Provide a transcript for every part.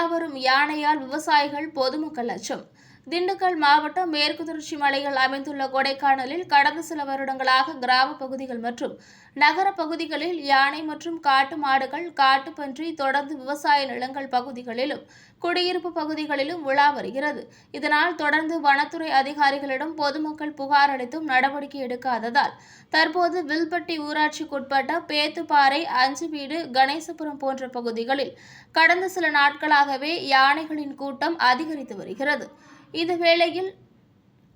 மீளாவரும் யானையால் விவசாயிகள் பொதுமக்கள் அச்சம். திண்டுக்கல் மாவட்டம் மேற்கு தொடர்ச்சி மலையில் அமைந்துள்ள கொடைக்கானலில் கடந்த சில வருடங்களாக கிராம பகுதிகள் மற்றும் நகர பகுதிகளில் யானை மற்றும் காட்டு மாடுகள் காட்டுப்பன்றி தொடர்ந்து விவசாய நிலங்கள் பகுதிகளிலும் குடியிருப்பு பகுதிகளிலும் உலா வருகிறது. இதனால் தொடர்ந்து வனத்துறை அதிகாரிகளிடம் பொதுமக்கள் புகார் அளித்தும் நடவடிக்கை எடுக்காததால் தற்போது வில்பட்டி ஊராட்சிக்குட்பட்ட பேத்துப்பாறை அஞ்சுவீடு கணேசபுரம் போன்ற பகுதிகளில் கடந்த சில நாட்களாகவே யானைகளின் கூட்டம் அதிகரித்து வருகிறது. இந்த வேளையில்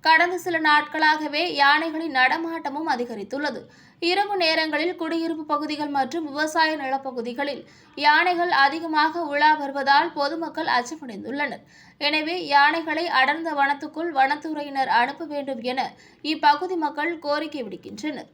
கடந்த சில நாட்களாகவே யானைகளின் நடமாட்டமும் அதிகரித்துள்ளது. இரவு நேரங்களில் குடியிருப்பு பகுதிகள் மற்றும் விவசாய நிலப்பகுதிகளில் யானைகள் அதிகமாக உலா வருவதால் பொதுமக்கள் அச்சமடைந்துள்ளனர். எனவே யானைகளை அடர்ந்த வனத்துக்குள் வனத்துறையினர் அனுப்ப வேண்டும் என இப்பகுதி மக்கள் கோரிக்கை விடுக்கின்றனர்.